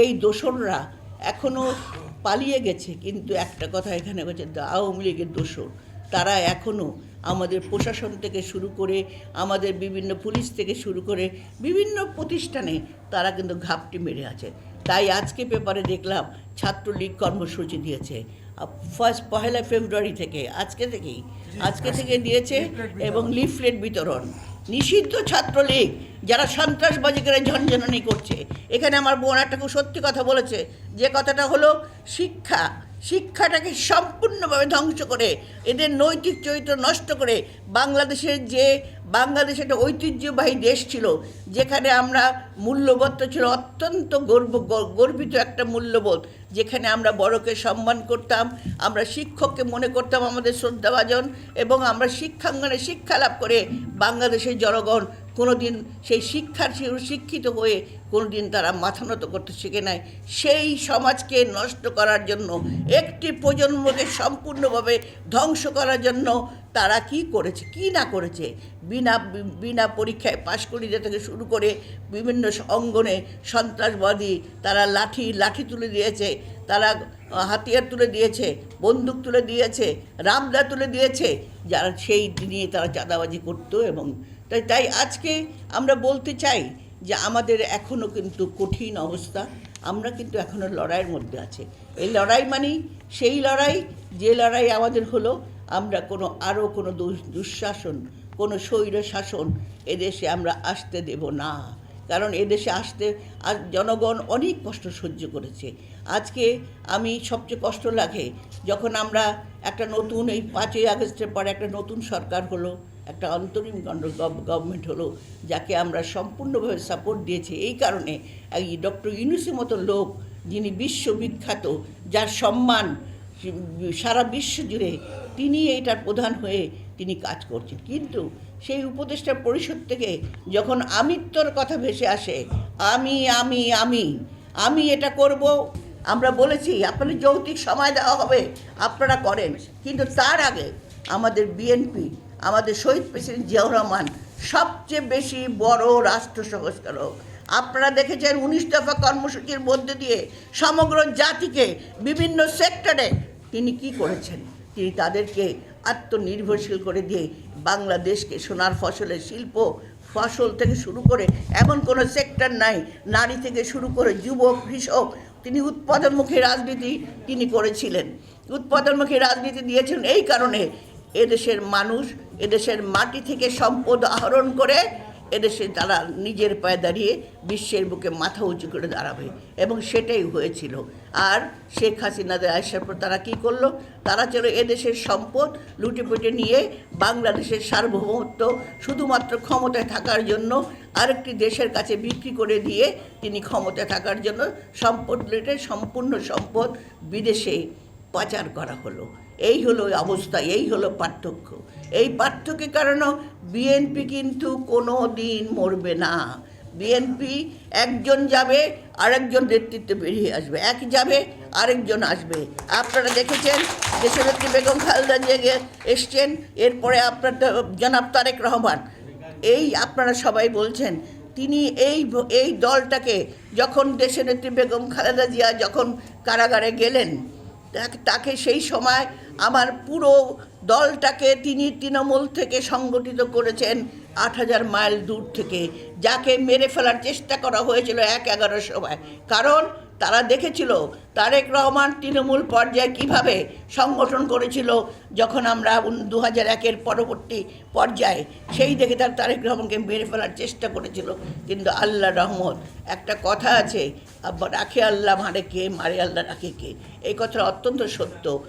এই দোসররা এখনও পালিয়ে গেছে, কিন্তু একটা কথা এখানে হচ্ছে আওয়ামী লীগের দোসর। তারা এখনও আমাদের প্রশাসন থেকে শুরু করে, আমাদের বিভিন্ন পুলিশ থেকে শুরু করে, বিভিন্ন প্রতিষ্ঠানে তারা কিন্তু ঘাপটি মেরে আছে। তাই আজকে পেপারে দেখলাম ছাত্রলীগ কর্মসূচি দিয়েছে। ফার্স্ট পহেলা ফেব্রুয়ারি থেকে, আজকে থেকেই। আজকে থেকে দিয়েছে এবং লিফলেট বিতরণ। নিষিদ্ধ ছাত্রলীগ, যারা সন্ত্রাসবাজি করে ঝনঝনানি করছে। এখানে আমার বোন একটা খুব সত্যি কথা বলেছে। যে কথাটা হলো, শিক্ষা শিক্ষাটাকে সম্পূর্ণভাবে ধ্বংস করে, এদের নৈতিক চরিত্র নষ্ট করে বাংলাদেশের যে, বাংলাদেশ একটা ঐতিহ্যবাহী দেশ ছিল, যেখানে আমরা মূল্যবোধটা ছিল অত্যন্ত গর্ব, গর্বিত একটা মূল্যবোধ, যেখানে আমরা বড়কে সম্মান করতাম, আমরা শিক্ষককে মনে করতাম আমাদের শ্রদ্ধাভাজন, এবং আমরা শিক্ষাঙ্গনে শিক্ষা লাভ করে বাংলাদেশের জনগণ কোনোদিন সেই শিক্ষার শিক্ষিত হয়ে কোনোদিন তারা মাথা নত করতে শিখে নাই। সেই সমাজকে নষ্ট করার জন্য, একটি প্রজন্মকে সম্পূর্ণভাবে ধ্বংস করার জন্য তারা কি করেছে, কি না করেছে? বিনা বিনা পরীক্ষায় পাশ করিয়ে থেকে শুরু করে বিভিন্ন অঙ্গনে সন্ত্রাসবাদী তারা লাঠি লাঠি তুলে দিয়েছে, তারা হাতিয়ার তুলে দিয়েছে, বন্দুক তুলে দিয়েছে, রামদা তুলে দিয়েছে, যারা সেই নিয়ে তারা চাঁদাবাজি করতো এবং তাই তাই আজকে আমরা বলতে চাই যে আমাদের এখনও কিন্তু কঠিন অবস্থা। আমরা কিন্তু এখনও লড়াইয়ের মধ্যে আছে। এই লড়াই মানেই সেই লড়াই, যে লড়াই আমাদের হলো, আমরা কোনো, আরও কোনো দুঃশাসন, কোনো স্বৈর শাসন এদেশে আমরা আসতে দেব না। কারণ এদেশে আসতে আজ জনগণ অনেক কষ্ট সহ্য করেছে। আজকে আমি সবচেয়ে কষ্ট লাগে যখন আমরা একটা নতুন এই পাঁচই আগস্টের পরে একটা নতুন সরকার হলো, একটা অন্তরিম গভর্নমেন্ট হলো, যাকে আমরা সম্পূর্ণভাবে সাপোর্ট দিয়েছি। এই কারণে এই ডক্টর ইউনুসের মতো লোক যিনি বিশ্ববিখ্যাত, যার সম্মান সারা বিশ্ব জুড়ে তিনি এইটার প্রধান হয়ে তিনি কাজ করছেন। কিন্তু সেই উপদেষ্টা পরিষদ থেকে যখন আমিত্বর কথা ভেসে আসে, আমি আমি আমি আমি এটা করব, আমরা বলেছি, আপনাদের যৌক্তিক সময় দেওয়া হবে, আপনারা করেন। কিন্তু তার আগে আমাদের বিএনপি, আমাদের শহীদ প্রেসিডেন্ট জিয়াউর রহমান সবচেয়ে বেশি বড় রাষ্ট্র সংস্কারক। আপনারা দেখেছেন উনিশ দফা কর্মসূচির মধ্যে দিয়ে সমগ্র জাতিকে বিভিন্ন সেক্টরে তিনি কি করেছেন? তিনি তাদেরকে আত্মনির্ভরশীল করে দিয়ে বাংলাদেশকে সোনার ফসলের শিল্প, ফসল থেকে শুরু করে এমন কোনো সেক্টর নাই, নারী থেকে শুরু করে যুবক, কৃষক, তিনি উৎপাদনমুখী রাজনীতি তিনি করেছিলেন। উৎপাদনমুখী রাজনীতি দিয়েছেন এই কারণে এদেশের মানুষ এদেশের মাটি থেকে সম্পদ আহরণ করে এদেশে তারা নিজের পায়ে দাঁড়িয়ে বিশ্বের বুকে মাথা উঁচু করে দাঁড়াবে। এবং সেটাই হয়েছিল। আর শেখ হাসিনাদের আসার পর তারা কী করল? তারা ছিল এদেশের সম্পদ লুটেপুটে নিয়ে বাংলাদেশের সার্বভৌমত্ব শুধুমাত্র ক্ষমতায় থাকার জন্য আরেকটি দেশের কাছে বিক্রি করে দিয়ে তিনি ক্ষমতায় থাকার জন্য সম্পদ লুটে সম্পূর্ণ সম্পদ বিদেশে পাচার করা হলো। এই হলো অবস্থা, এই হলো পার্থক্য। এই পার্থক্যের কারণে বিএনপি কিন্তু কোনো দিন মরবে না। বিএনপি একজন যাবে, আরেকজন নেতৃত্বে বেরিয়ে আসবে। এক যাবে, আরেকজন আসবে। আপনারা দেখেছেন দেশনেত্রী বেগম খালেদা জিয়া এসছেন, এরপরে আপনার জনাব তারেক রহমান। এই আপনারা সবাই বলছেন, তিনি এই এই দলটাকে যখন দেশনেত্রী বেগম খালেদা জিয়া যখন কারাগারে গেলেন তাকে- সেই সময় আমার পুরো দলটাকে তিনি তৃণমূল থেকে সংগঠিত করেছেন আট হাজার মাইল দূর থেকে, যাকে মেরে ফেলার চেষ্টা করা হয়েছিল এক এগারো সময়। কারণ তারা দেখেছিল তারেক রহমান তৃণমূল পর্যায়ে কীভাবে সংগঠন করেছিল যখন আমরা দু হাজার একের পরবর্তী পর্যায়ে সেই দেখে তার তারেক রহমানকে মেরে ফেলার চেষ্টা করেছিল। কিন্তু আল্লাহ রহমত, একটা কথা আছে রাখে আল্লাহ, মারে কে, মারে আল্লাহ রাখে কে? এই কথাটা অত্যন্ত সত্য।